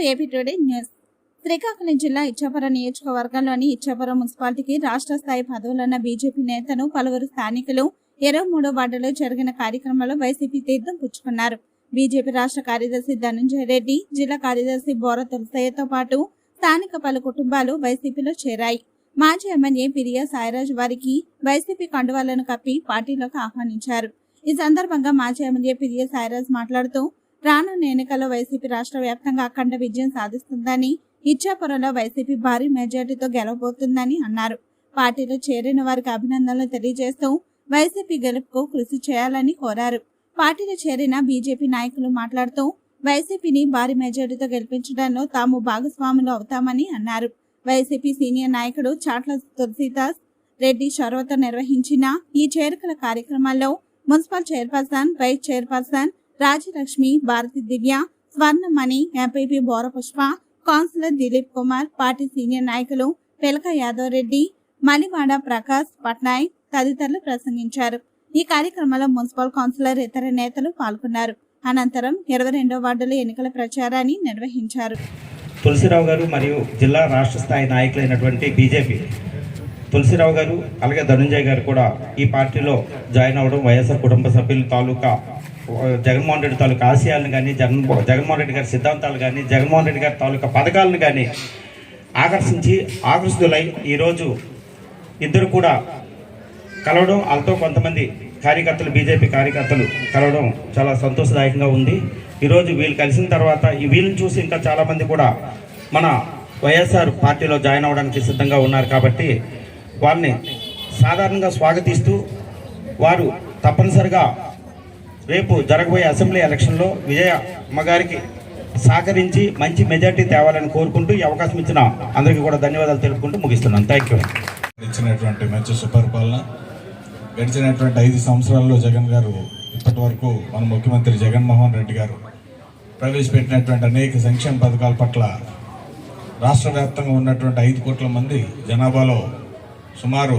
To AP today news. Srikakulam జిల్లా ఇచ్చాపురం నియోజకవర్గంలోని ఇచ్చాపురం మున్సిపాలిటీకి రాష్ట్ర స్థాయి పదవులున్న బీజేపీ నేతను పలువురు స్థానికులు ఇరవై మూడో వార్డులో జరిగిన కార్యక్రమంలో వైసీపీ తీర్థం పుచ్చుకున్నారు. బీజేపీ రాష్ట్ర కార్యదర్శి ధనంజయ రెడ్డి జిల్లా కార్యదర్శి బోర తులసయ్యతో పాటు స్థానిక పలు కుటుంబాలు వైసీపీలో చేరాయి. మాజీ ఎమ్మెల్యే పిరియా సాయిరాజ్ వారికి వైసీపీ కండువాలను కప్పి పార్టీలోకి ఆహ్వానించారు. ఈ సందర్భంగా మాజీ ఎమ్మెల్యే పిరియా సాయిరాజ్ మాట్లాడుతూ రానున్న ఎన్నికల్లో వైసీపీ రాష్ట్ర వ్యాప్తంగా అఖండ విజయం సాధిస్తుందని ఇచ్చాపురంలో వైసీపీ భారీ మెజార్టీతో గెలవబోతుందని అన్నారు. పార్టీలో చేరిన వారికి అభినందనలు తెలియజేస్తూ వైసీపీ గెలుపుకు కృషి చేయాలని కోరారు. పార్టీలో చేరిన బీజేపీ నాయకులు మాట్లాడుతూ వైసీపీని భారీ మెజార్టీతో గెలిపించడంలో తాము భాగస్వాములు అవుతామని అన్నారు. వైసీపీ సీనియర్ నాయకుడు చాట్ల తులసీదాస్ రెడ్డి చొరవతో నిర్వహించిన ఈ చేరికల కార్యక్రమాల్లో municipal chairperson vice chairperson Rajalakshmi Bharati Divya Swarnamani MPP Borapushpa councillor Dilip Kumar party senior నాయకులు పెలక యాదవ్ రెడ్డి మలివాడ ప్రకాష్ పట్నాయక్ తదితరులు ప్రసంగించారు. ఈ కార్యక్రమంలో మున్సిపల్ కౌన్సిలర్ ఇతర నేతలు పాల్గొన్నారు. అనంతరం ఇరవై రెండో వార్డుల ఎన్నికల ప్రచారాన్ని నిర్వహించారు. తులసిరావు గారు మరియు జిల్లా రాష్ట్ర స్థాయి నాయకులైనటువంటి బీజేపీ తులసిరావు గారు అలాగే ధనుంజయ్ గారు కూడా ఈ పార్టీలో జాయిన్ అవ్వడం వైఎస్ఆర్ కుటుంబ సభ్యుల తాలూకా జగన్మోహన్ రెడ్డి తాలూకా ఆశయాలను కానీ జగన్ జగన్మోహన్ రెడ్డి గారి సిద్ధాంతాలు కానీ జగన్మోహన్ రెడ్డి గారి తాలూకా పథకాలను కానీ ఆకర్షించి ఆకర్షితులై ఈరోజు ఇద్దరు కూడా కలవడం వాళ్ళతో కొంతమంది కార్యకర్తలు బీజేపీ కార్యకర్తలు కలవడం చాలా సంతోషదాయకంగా ఉంది. ఈరోజు వీళ్ళు కలిసిన తర్వాత ఈ వీళ్ళని చూసి ఇంకా చాలామంది కూడా మన వైఎస్ఆర్ పార్టీలో జాయిన్ అవ్వడానికి సిద్ధంగా ఉన్నారు కాబట్టి వారిని సాధారణంగా స్వాగతిస్తూ వారు తప్పనిసరిగా రేపు జరగబోయే అసెంబ్లీ ఎలక్షన్లో విజయ అమ్మగారికి సహకరించి మంచి మెజార్టీ తేవాలని కోరుకుంటూ ఈ అవకాశం ఇచ్చిన అందరికీ కూడా ధన్యవాదాలు తెలుపుకుంటూ ముగిస్తున్నాను. థ్యాంక్ యూ ఇచ్చినటువంటి మంచి సుపరిపాలన గడిచినటువంటి ఐదు సంవత్సరాల్లో జగన్ గారు ఇప్పటి వరకు మన ముఖ్యమంత్రి జగన్మోహన్ రెడ్డి గారు ప్రవేశపెట్టినటువంటి అనేక సంక్షేమ పథకాల పట్ల రాష్ట్ర వ్యాప్తంగా ఉన్నటువంటి ఐదు కోట్ల మంది జనాభాలో సుమారు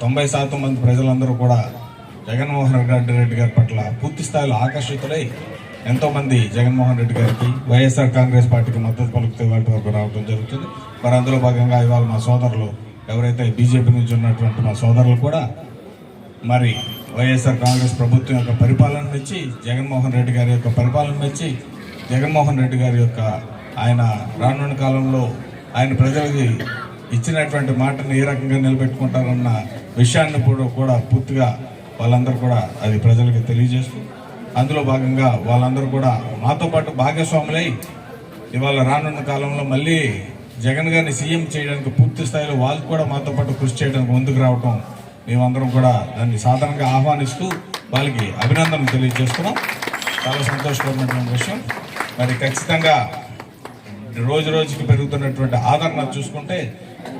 తొంభై శాతం మంది ప్రజలందరూ కూడా జగన్మోహన్ రెడ్డి రెడ్డి గారి పట్ల పూర్తి స్థాయిలో ఆకర్షితులై ఎంతోమంది జగన్మోహన్ రెడ్డి గారికి వైఎస్ఆర్ కాంగ్రెస్ పార్టీకి మద్దతు పలుకుతూ వాటి వరకు రావడం జరుగుతుంది. మరి అందులో భాగంగా ఇవాళ మా సోదరులు ఎవరైతే బీజేపీ నుంచి ఉన్నటువంటి మా సోదరులు కూడా మరి వైఎస్ఆర్ కాంగ్రెస్ ప్రభుత్వం యొక్క పరిపాలన మెచ్చి జగన్మోహన్ రెడ్డి గారి యొక్క పరిపాలన మెచ్చి జగన్మోహన్ రెడ్డి గారి యొక్క ఆయన రానున్న కాలంలో ఆయన ప్రజలకి ఇచ్చినటువంటి మాటను ఏ రకంగా నిలబెట్టుకుంటారన్న విషయాన్ని కూడా కూడా పూర్తిగా వాళ్ళందరూ కూడా అది ప్రజలకు తెలియజేస్తూ అందులో భాగంగా వాళ్ళందరూ కూడా మాతో పాటు భాగస్వాములై ఇవాళ రానున్న కాలంలో మళ్ళీ జగన్ గారిని సీఎం చేయడానికి పూర్తి స్థాయిలో వాళ్ళు కూడా మాతో పాటు కృషి చేయడానికి ముందుకు రావటం మేమందరం కూడా దాన్ని సాధారణంగా ఆహ్వానిస్తూ వాళ్ళకి అభినందనలు తెలియజేస్తున్నాం. చాలా సంతోషకరమైనటువంటి విషయం. మరి ఖచ్చితంగా రోజు రోజుకి పెరుగుతున్నటువంటి ఆదరణ చూసుకుంటే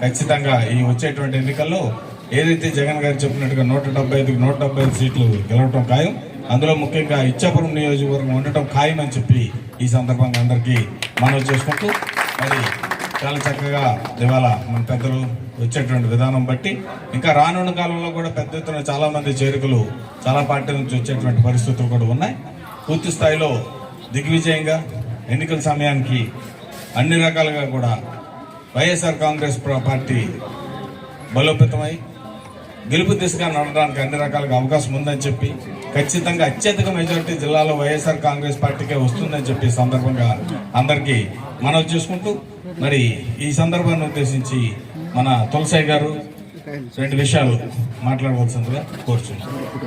ఖచ్చితంగా ఈ వచ్చేటువంటి ఎన్నికల్లో ఏదైతే జగన్ గారు చెప్పినట్టుగా నూట డెబ్బై ఐదుకి నూట డెబ్బై ఐదు సీట్లు గెలవటం ఖాయం అందులో ముఖ్యంగా ఇచ్చాపురం నియోజకవర్గం ఉండటం ఖాయం అని చెప్పి ఈ సందర్భంగా అందరికీ మనవి చేసుకుంటూ మరి చాలా చక్కగా ఇవాళ మన పెద్దలు వచ్చేటువంటి విధానం బట్టి ఇంకా రానున్న కాలంలో కూడా పెద్ద ఎత్తున చాలామంది చేరికలు చాలా పార్టీల నుంచి వచ్చేటువంటి పరిస్థితులు కూడా ఉన్నాయి. పూర్తి స్థాయిలో దిగ్విజయంగా ఎన్నికల సమయానికి అన్ని రకాలుగా కూడా వైఎస్ఆర్ కాంగ్రెస్ పార్టీ బలోపేతమై గెలుపు దిశగా నడవడానికి అన్ని రకాలుగా అవకాశం ఉందని చెప్పి ఖచ్చితంగా అత్యధిక మెజారిటీ జిల్లాలో వైఎస్ఆర్ కాంగ్రెస్ పార్టీకే వస్తుందని చెప్పి సందర్భంగా అందరికీ మనవి చేసుకుంటూ మరి ఈ సందర్భాన్ని ఉద్దేశించి మన తులసాయి గారు రెండు విషయాలు మాట్లాడవలసిందిగా కోరుచున్నాను.